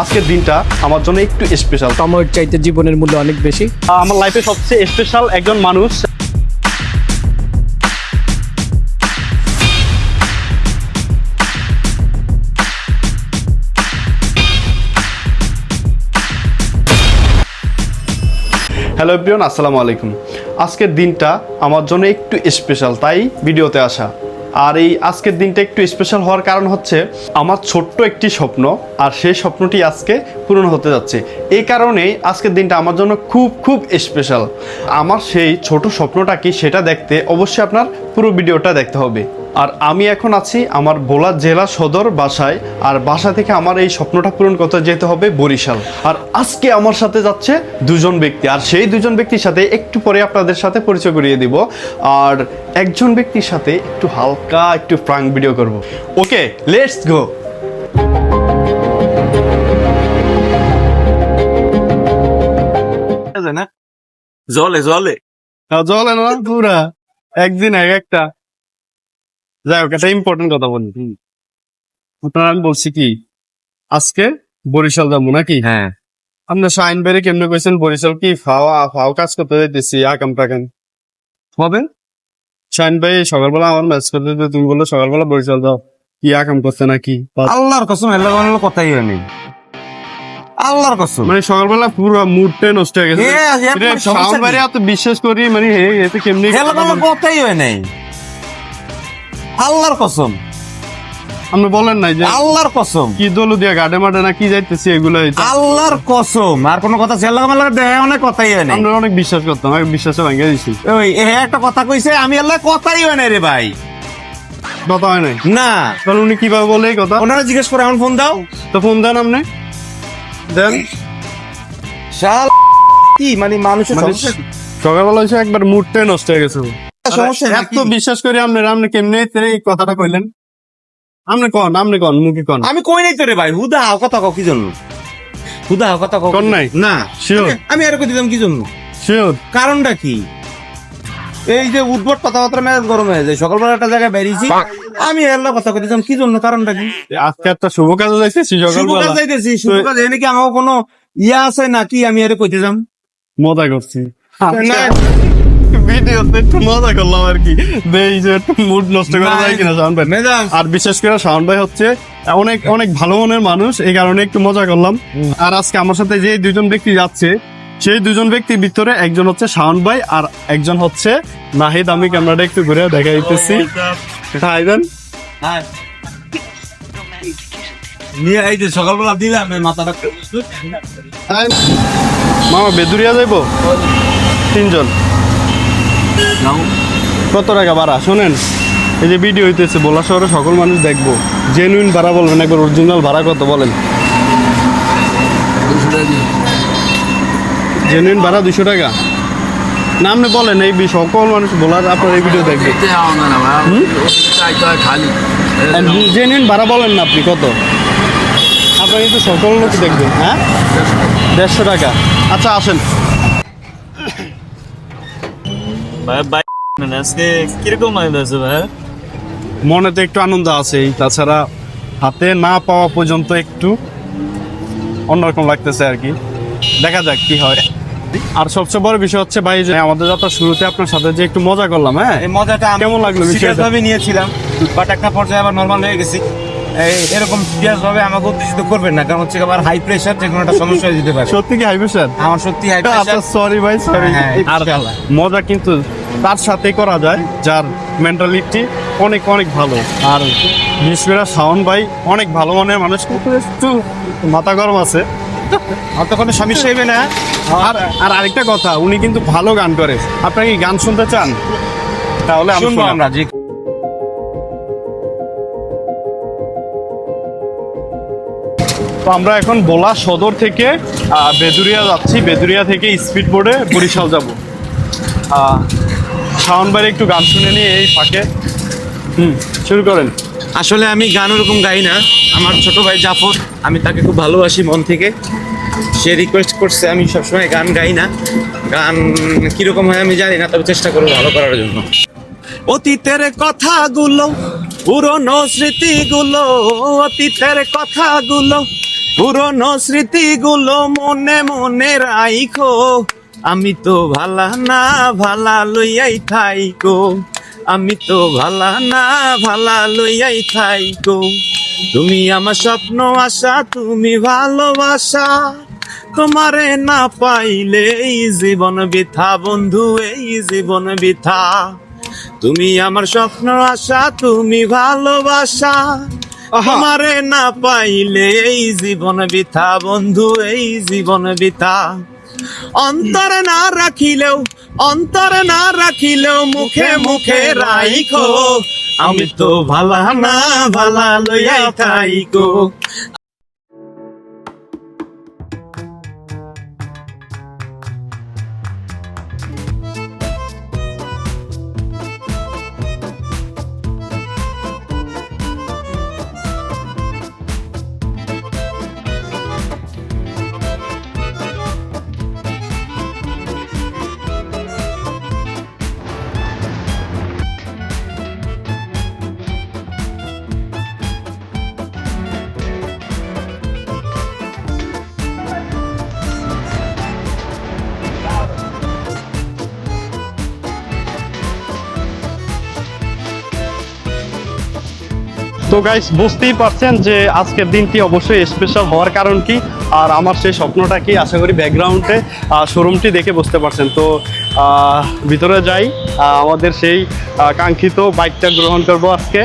আজকের দিনটা আমার জন্য একটু স্পেশাল সময়ের চাইতে জীবনের মূল্য অনেক বেশি। আমার লাইফে সবচেয়ে স্পেশাল একজন মানুষ। হ্যালো এভরিওয়ান আসসালামু আলাইকুম। আজকের দিনটা আমার জন্য একটু স্পেশাল তাই ভিডিওতে আসা। আর এই আজকের দিনটা একটু স্পেশাল হওয়ার কারণ হচ্ছে আমার ছোট্ট একটি স্বপ্ন, আর সেই স্বপ্নটি আজকে পূরণ হতে যাচ্ছে। এই কারণেই আজকের দিনটা আমার জন্য খুব খুব স্পেশাল আমার সেই ছোট স্বপ্নটা কি সেটা দেখতে অবশ্যই আপনার পুরো ভিডিওটা দেখতে হবে। আর আমি এখন আছি আমার ভোলা জেলা সদর বাসায় আর বাসা থেকে আমার এই স্বপ্নটা পূরণ করতে যেতে হবে বরিশাল। আর আজকে আমার সাথে যাচ্ছে দুজন ব্যক্তি আর সেই দুজন ব্যক্তির সাথে একটু পরে আপনাদের সাথে পরিচয় করিয়ে দিব। আর একজন ব্যক্তির সাথে একটু হালকা একটু প্রাং ভিডিও করব। ওকে লেটস গো না? জলে জলে। জলে না পুরা। একদিন এক একটা। যাই হোক একটা ইম্পর্টেন্ট কথা বলি। আপনার আমি বলছি কি আজকে বরিশাল যাব নাকি? হ্যাঁ। আপনার শাইন বেড়ে কেমনে কইছেন বরিশাল কি ফাওয়া ফাও কাজ করতে যাইতেছি আকাম টাকাম হবে। শাইন ভাই সকালবেলা আমার ম্যাচ করতে তুমি বলল সকালবেলা বরিশাল যাও কি আকাম করতে নাকি? আল্লাহর কসম এল্লা কোনো কথাই হয়নি আল্লাহর কসম। মানে সকালবেলা পুরো মুডটাই নষ্ট হয়ে গেছে। এটা শাওন ভাইরে এত বিশ্বাস করি মানে হে এতে কেমনি কথাই হয় নাই। আল্লাহর কসম। আপনি বলেন নাই যে আল্লাহর কসম। কি দলু দিয়া গাডে মাডে না কি যাইতেছি এগুলো আল্লাহর কসম। আর কোনো কথা সেল্লা আমার দেহে অনেক কথাই হয় আমরা অনেক বিশ্বাস করতাম আমি বিশ্বাসে ভাঙিয়ে দিছি। ওই এ একটা কথা কইছে আমি আল্লাহ কথাই হয় নাই রে ভাই। কথা হয় নাই? না। তাহলে উনি কীভাবে বলে এই কথা? ওনারা জিজ্ঞেস করে এখন ফোন দাও। তো ফোন দেন আপনি। দেন। শাল কি মানে মানুষের মানে? সকালবেলা এসে একবার মুডটাই নষ্ট হয়ে গেছে। সমস্যা এত বিশ্বাস করে আপনি আপনি কেমনে এই কথাটা কইলেন? আপনি কন আপনি কন মুখে কন। আমি কই নাই তো রে ভাই হুদা হাও কথা কও কি জন্য? হুদা হাও কথা কও। কন নাই? না। Sure. আমি- আর কই কি জন্য? শিওর। কারণটা কি? এই যে উদ্ভট কথাবার্তা মেজাজ গরম হয়ে যায় সকালবেলা একটা জায়গায় বেরিয়েছি আমি এল্লা কথা কই দিলাম কি জন্য কারণটা কি? আজকে একটা শুভ কাজে যাইছে শুভ কাজ যাইতেছি শুভ কাজ। এনে কি আমার কোনো ইয়া আছে নাকি আমি আরে কইতে যাম মজা করছি। একটু মজা করলাম আর কি। এই যে একটু মুড নষ্ট করা যায় কিনা শাওন ভাই। আর বিশেষ করে শাওন ভাই হচ্ছে অনেক অনেক ভালো মনের মানুষ এই কারণে একটু মজা করলাম। আর আজকে আমার সাথে যে দুজন ব্যক্তি যাচ্ছে সেই দুজন ব্যক্তির ভিতরে একজন হচ্ছে শাওন ভাই আর একজন হচ্ছে নাহিদ। আমি ক্যামেরাটা একটু ঘুরে দেখা দিতেছি। হাই দেন। হ্যাঁ। নিয়ে এই যে সকালবেলা দিলাম মাথাটা মামা বেদুরিয়া যাইবো? তিনজন। কত টাকা ভাড়া? শোনেন এই যে ভিডিও হইতেছে বলা শহরে সকল মানুষ দেখব। জেনুইন ভাড়া বলবেন একবার অরিজিনাল ভাড়া কত বলেন? জেনুইন ভাড়া দুশো টাকা? না আপনি বলেন এই সকল মানুষ বলার আপনার এই ভিডিও দেখবে। জেনুইন ভাড়া বলেন না আপনি কত? আপনার কিন্তু সকল লোক দেখবেন হ্যাঁ? দেড়শো টাকা। আচ্ছা আসেন। ভাই ভাই মানে আজকে কীরকম আনন্দ ভাই? মনে তো একটু আনন্দ আছেই তাছাড়া হাতে না পাওয়া পর্যন্ত একটু অন্যরকম লাগতেছে আর কি। দেখা যাক কি হয়। আর সবচেয়ে বড় বিষয় হচ্ছে ভাই যে আমাদের যাত্রা শুরুতে আপনার সাথে যে একটু মজা করলাম হ্যাঁ? এই মজাটা আমি কেমন লাগল বিষয়টা? ভাবে নিয়েছিলাম বাট একটা পর্যায়ে আবার নর্মাল হয়ে গেছি। এই এরকম সিরিয়াস ভাবে আমাকে উত্তেজিত করবেন না কারণ হচ্ছে আবার হাই প্রেশার যে কোনো একটা সমস্যা হয়ে যেতে পারে। সত্যি কি হাই স্যার আমার সত্যি হাই প্রেশার সরি ভাই সরি হ্যাঁ, আর মজা কিন্তু তার সাথে করা যায় যার মেন্টালিটি অনেক অনেক ভালো। আর বিশেষ করে শাওন ভাই অনেক ভালো মনের মানুষ। কিন্তু একটু মাথা গরম আছে। তো কোনো সমস্যা না। আর আর আরেকটা কথা উনি কিন্তু ভালো গান করে। আপনারা কি গান শুনতে চান? তাহলে শুনব আমরা যে তো আমরা এখন বোলা সদর থেকে আহ, বেদুরিয়া যাচ্ছি। বেদুরিয়া থেকে স্পিড বোর্ডে বরিশাল যাব। শাওন একটু গান শুনে নিয়ে এই ফাঁকে। হুম, শুরু করেন। আসলে আমি গান ওরকম গাই না। আমার ছোট ভাই জাফর, আমি তাকে খুব ভালোবাসি মন থেকে। সে রিকোয়েস্ট করছে, আমি সবসময় গান গাই না। গান কীরকম হয় আমি জানি না, তবে চেষ্টা করব ভালো করার জন্য। অতীতের কথাগুলো, পুরনো স্মৃতিগুলো, অতীতের কথাগুলো, পুরনো স্মৃতিগুলো মনে মনে রাইখো। আমি তো ভালা না ভালা লইয়াই থাইকো। আমি তো ভালা না ভালা লইয়াই থাইকো। তুমি আমার স্বপ্ন আশা তুমি ভালোবাসা। তোমারে না পাইলে এই জীবন বৃথা বন্ধু এই জীবন বৃথা। তুমি আমার স্বপ্ন আশা তুমি ভালোবাসা। তোমারে না পাইলে এই জীবন বৃথা বন্ধু এই জীবন বৃথা। অন্তরে না রাখিলেও, অন্তর না রাখিলেও মুখে মুখে রাইখো। আমি তো ভালা না, ভালা লইয়া থাইকো। তো গাইস বুঝতেই পারছেন যে আজকের দিনটি অবশ্যই স্পেশাল হওয়ার কারণ কি? আর আমার সেই স্বপ্নটা কি? আশা করি ব্যাকগ্রাউন্ডে শোরুমটি দেখে বুঝতে পারছেন। তো ভিতরে যাই আমাদের সেই কাঙ্ক্ষিত বাইকটা গ্রহণ করব আজকে।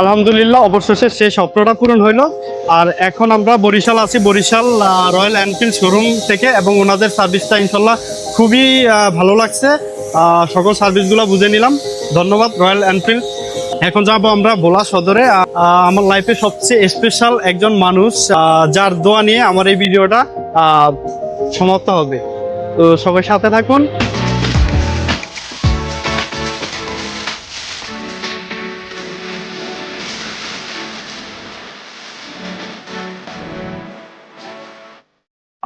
আলহামদুলিল্লাহ, অবশেষে সেই স্বপ্নটা পূরণ হইল। আর এখন আমরা বরিশাল আছি, বরিশাল রয়্যাল এনফিল্ড শোরুম থেকে এবং ওনাদের সার্ভিসটা ইনশাল্লাহ খুবই ভালো লাগছে। সকল সার্ভিসগুলো বুঝে নিলাম। ধন্যবাদ রয়্যাল এনফিল্ড এখন যাব আমরা ভোলা সদরে। আমার লাইফে সবচেয়ে স্পেশাল একজন মানুষ যার দোয়া নিয়ে আমার এই ভিডিওটা সমাপ্ত হবে। তো সবাই সাথে থাকুন।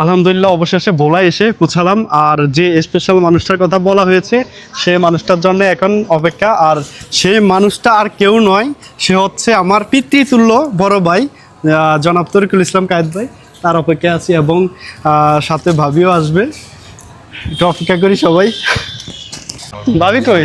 আলহামদুলিল্লাহ, অবশেষে ভোলা এসে পৌঁছালাম। আর যে স্পেশাল মানুষটার কথা বলা হয়েছে, সে মানুষটার জন্য এখন অপেক্ষা। আর সেই মানুষটা আর কেউ নয়, সে হচ্ছে আমার পিতৃতুল্য বড় ভাই জনাব তরিকুল ইসলাম কায়েদ ভাই। তার অপেক্ষা আছি এবং সাথে ভাবিও আসবে। একটু অপেক্ষা করি সবাই। ভাবি কই?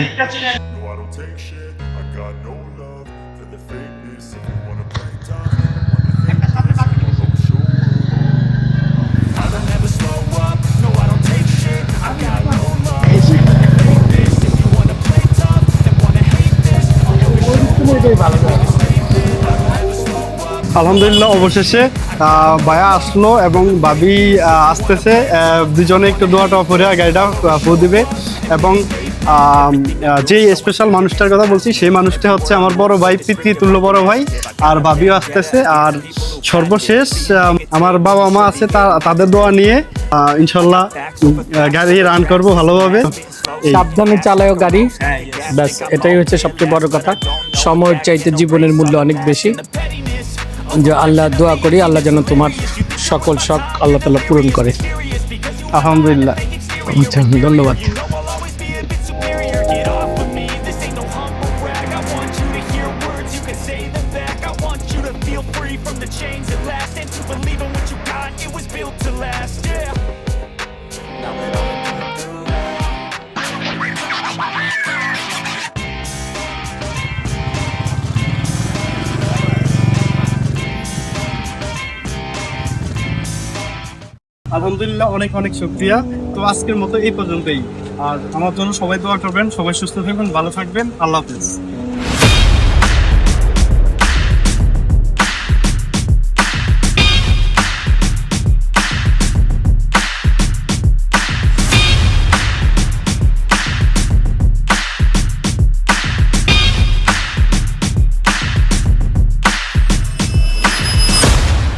আলহামদুলিল্লাহ, অবশেষে ভাইয়া আসলো এবং ভাবি আসতেছে দুজনে একটু দোয়া টোয়া করে গাড়িটা ফু দিবে। এবং যে স্পেশাল মানুষটার কথা বলছি, সেই মানুষটা হচ্ছে আমার বড় ভাই পিতৃতুল্য বড় ভাই, আর ভাবিও আসতেছে। আর সর্বশেষ আমার বাবা মা আছে তাদের দোয়া নিয়ে ইনশাল্লাহ গাড়ি রান করব ভালোভাবে। সাবধানে চালায় গাড়ি। ব্যাস এটাই হচ্ছে সবচেয়ে বড় কথা। সময়ের চাইতে জীবনের মূল্য অনেক বেশি। যে আল্লাহ দোয়া করি আল্লাহ যেন তোমার সকল শখ আল্লাহ তালা পূরণ করে। আলহামদুলিল্লাহ। আচ্ছা ধন্যবাদ। আলহামদুলিল্লাহ, অনেক অনেক শুক্রিয়া। তো আজকের মতো এই পর্যন্তই। আর আমার জন্য সবাই দোয়া করবেন, সবাই সুস্থ থাকবেন, ভালো থাকবেন। আল্লাহ হাফেজ।